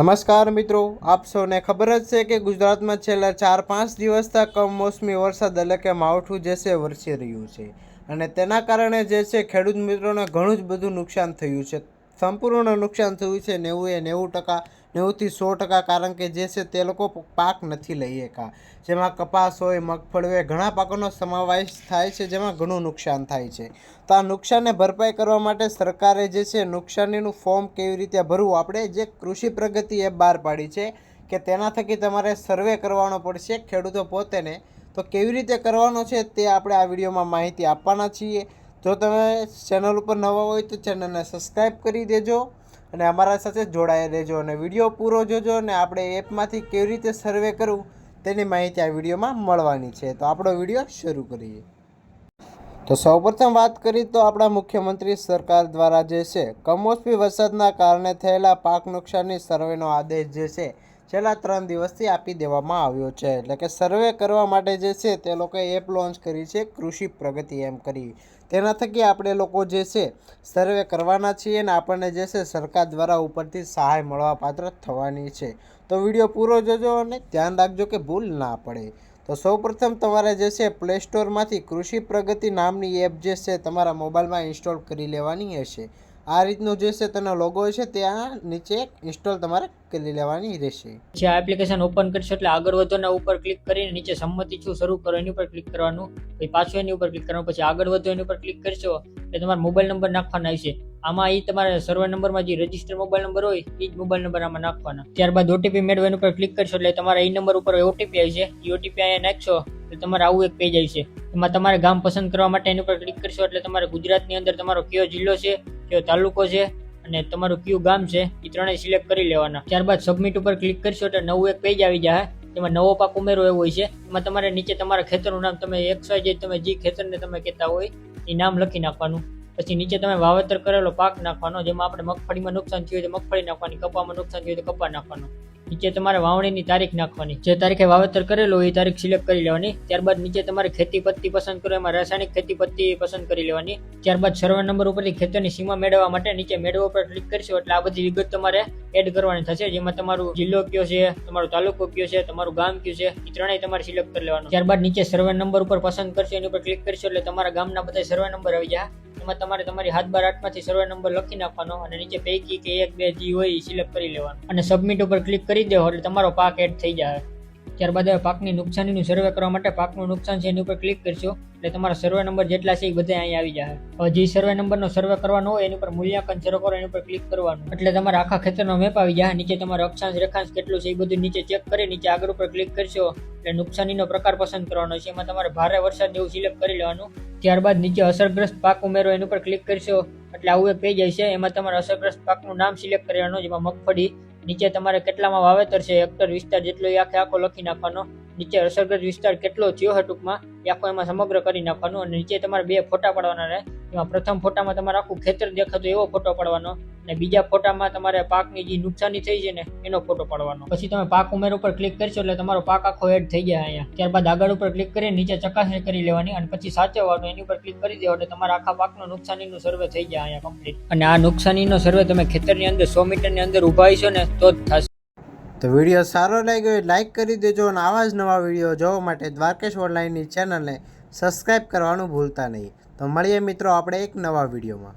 નમસ્કાર મિત્રો, આપ સૌને ખબર જ છે કે ગુજરાતમાં છેલ્લા ચાર પાંચ દિવસથી કમોસમી વરસાદ એટલે કે માવઠું જે છે વરસી રહ્યું છે. અને તેના કારણે જે છે ખેડૂત મિત્રોને ઘણું જ બધું નુકસાન થયું છે. સંપૂર્ણ નુકસાન થયું છે નેવું એ નેવું ટકા નેવુંથી સો ટકા, કારણ કે જે છે તે લોકો પાક નથી લઈ શકા જેમાં કપાસ હોય, મગફળી હોય, ઘણા પાકોનો સમાવેશ થાય છે, જેમાં ઘણું નુકસાન થાય છે. તો આ નુકસાનને ભરપાઈ કરવા માટે સરકારે જે છે નુકસાનીનું ફોર્મ કેવી રીતે ભરવું, આપણે જે કૃષિ પ્રગતિ એપ બહાર પાડી છે કે તેના થકી તમારે સર્વે કરવાનો પડશે, ખેડૂતો પોતેને. તો કેવી રીતે કરવાનો છે તે આપણે આ વિડીયોમાં માહિતી આપવાના છીએ. જો તમે ચેનલ ઉપર નવા હોય તો ચેનલને સબસ્ક્રાઈબ કરી દેજો. અને અમારા સાથે જોડાઈ રહેજો અને વીડિયો પૂરો જોજો અને આપણે એપમાંથી કેવી રીતે સર્વે કરવું તેની માહિતી આ વિડીયોમાં મળવાની છે. તો આપણો વીડિયો શરૂ કરીએ. તો સૌપ્રથમ વાત કરીએ તો આપણા મુખ્યમંત્રી સરકાર દ્વારા જે છે કમોસમી વરસાદના કારણે થયેલા પાક નુકસાનની સર્વેનો આદેશ જે છે છેલ્લા ત્રણ દિવસથી આપી દેવામાં આવ્યો છે. એટલે કે સર્વે કરવા માટે જે છે તે લોકોએ એપ લોન્ચ કરી છે કૃષિ પ્રગતિ એમ કરી. તેના થકી આપણે લોકો જે છે સર્વે કરવાના છીએ અને આપણને જે છે સરકાર દ્વારા ઉપરથી સહાય મળવા પાત્ર થવાની છે. તો વીડિયો પૂરો જોજો અને ધ્યાન રાખજો કે ભૂલ ના પડે. તો સૌપ્રથમ તમારે જે છે પ્લે સ્ટોરમાંથી કૃષિ પ્રગતિ નામની એપ જે છે તમારા મોબાઈલમાં ઇન્સ્ટોલ કરી લેવાની હશે. આ રીતનું જે છે તેનો લોગો છે, ત્યાં નીચે ઇન્સ્ટોલ તમારે કરી લેવાની રહેશે. જે આ એપ્લિકેશન ઓપન કરશો એટલે આગળ વધોના ઉપર ક્લિક કરીને નીચે સંમતિ છું શરૂ કરો એની ઉપર ક્લિક કરવાનું, પછી પાછું એની ઉપર ક્લિક કરવાનું, પછી આગળ વધો એની ઉપર ક્લિક કરશો, એટલે તમારો મોબાઈલ નંબર નાખવાના આવશે. આમાં એ તમારા સર્વર નંબરમાં જે રજિસ્ટર મોબાઈલ નંબર હોય એ જ મોબાઈલ નંબર આમાં નાખવાના. ત્યારબાદ ઓટીપી મેળવવાની ઉપર ક્લિક કરશો, એટલે તમારા એ નંબર ઉપર ઓટીપી આવશે એ ઓટીપી અહીંયા નાખશો, એટલે તમારે આવું એક પેજ આવશે એમાં તમારે ગામ પસંદ કરવા માટે એની ઉપર ક્લિક કરશો, એટલે તમારે ગુજરાતની અંદર તમારો કયો જિલ્લો છે કયો તાલુકો છે અને તમારું કયું ગામ છે, એ ત્રણેય સિલેક્ટ કરી લેવાના. ત્યારબાદ સબમિટ ઉપર ક્લિક કરશો એટલે નવું એક પેજ આવી જાય. એમાં નવો પાક ઉમેરો એવો હોય છે. એમાં તમારે નીચે તમારા ખેતરનું નામ, તમે એક્સ વાય જે તમે જે ખેતરને તમે કહેતા હોય, એ નામ લખી નાખવાનું. પછી નીચે તમે વાવેતર કરેલો પાક નાખવાનો, જેમાં આપણે મગફળીમાં નુકસાન થયું હોય તો મગફળી નાખવાની, કપામાં નુકસાન થયું હોય તો કપા નાખવાનો. નીચે તમારે વાવણીની તારીખ નાખવાની. જે તારીખે વાવેતર કરેલું એ તારીખ સિલેક્ટ કરી લેવાની. ત્યારબાદ નીચે તમારે ખેતી પત્તી પસંદ કરો, એમાં રાસાયણિક ખેતી પત્તી પસંદ કરી લેવાની. ત્યારબાદ સર્વે નંબર ઉપરથી ખેતરની સીમા મેળવવા માટે નીચે મેળવો પર ક્લિક કરશો, એટલે આ બધી વિગત તમારે એડ કરવાની થશે. જેમાં તમારું જિલ્લો કયો છે, તમારો તાલુકો કયો છે, તમારું ગામ કયું છે, એ ત્રણેય તમારે સિલેક્ટ કરી લેવાનું. ત્યારબાદ નીચે સર્વે નંબર ઉપર પસંદ કરશો, એની ઉપર ક્લિક કરશો, એટલે તમારા ગામના બધા સર્વે નંબર આવી જાય. એમાં તમારે તમારી હાથ બાર આઠમાંથી સર્વે નંબર લખી નાખવાનો અને નીચે પૈકી કે એક, બે, જે હોય એ સિલેક્ટ કરી લેવાનું. અને સબમિટ ઉપર ક્લિક કરી દેવો એટલે તમારો પાક એડ થઈ જાય ત્યારબાદ હવે પાકની નુકસાનીનું સર્વે કરવા માટે પાકનું નુકસાન છે એની ઉપર ક્લિક કરશો. એટલે તમારા સર્વે નંબર જેટલા છે એ બધા અહીંયા આવી જાય હવે જે સર્વે નંબરનો સર્વે કરવાનો હોય એની ઉપર મૂલ્યાંકન શરૂ કરો, એની ઉપર ક્લિક કરવાનું. એટલે તમારા આખા ખેતરનો મેપ આવી જાય નીચે તમારો અક્ષાંશ, રેખાંશ કેટલું છે એ બધું નીચે ચેક કરી, નીચે આગળ ઉપર ક્લિક કરશો. એટલે નુકસાનીનો પ્રકાર પસંદ કરવાનો છે. એમાં તમારે ભારે વરસાદ જેવું સિલેક્ટ કરી લેવાનું. ત્યારબાદ નીચે અસરગ્રસ્ત પાક ઉમેરો, એની ઉપર ક્લિક કરશો. એટલે આવું એક પેજ હશે, એમાં તમારે અસરગ્રસ્ત પાકનું નામ સિલેક્ટ કરવાનું જેમાં મગફળી નીચે તમારે કેટલામાં વાવેતર છે હેક્ટર વિસ્તાર જેટલો એ આખે આખો લખી નાખવાનો. નીચે અસરગ્રસ્ત વિસ્તાર કેટલો થયો છે ટૂંકમાં, એ આખો એમાં સમગ્ર કરી નાખવાનો. અને નીચે તમારે બે ફોટા પાડવાના રહે. એમાં પ્રથમ ફોટામાં તમારે આખું ખેતર દેખાતો, એવો ફોટો પાડવાનો. અને બીજા ફોટામાં તમારે પાકની જે નુકસાની થઈ છે ને, એનો ફોટો પાડવાનો. પછી તમે પાક ઉમેર ઉપર ક્લિક કરશો એટલે તમારો પાક આખો એડ થઈ જાય અહીંયા. ત્યારબાદ આગળ ઉપર ક્લિક કરી નીચે ચકાસણી કરી લેવાની અને પછી સાચવવાનું એની ઉપર ક્લિક કરી દેવો એટલે તમારા આખા પાકનું નુકસાનીનું સર્વે થઈ જાય અહીંયા કમ્પ્લીટ અને આ નુકસાનીનો સર્વે તમે ખેતરની અંદર સો મીટરની અંદર ઊભા હશો ને, તો જ થશે. તો વીડિયો સારો લાગ્યો હોય લાઇક કરી દેજો અને આવા જ નવા વીડિયો જોવા માટે દ્વારકેશ ઓનલાઈનની ચેનલને સબસ્ક્રાઈબ કરવાનું ભૂલતા નહીં. તો મળીએ મિત્રો આપણે એક નવા વિડીયોમાં.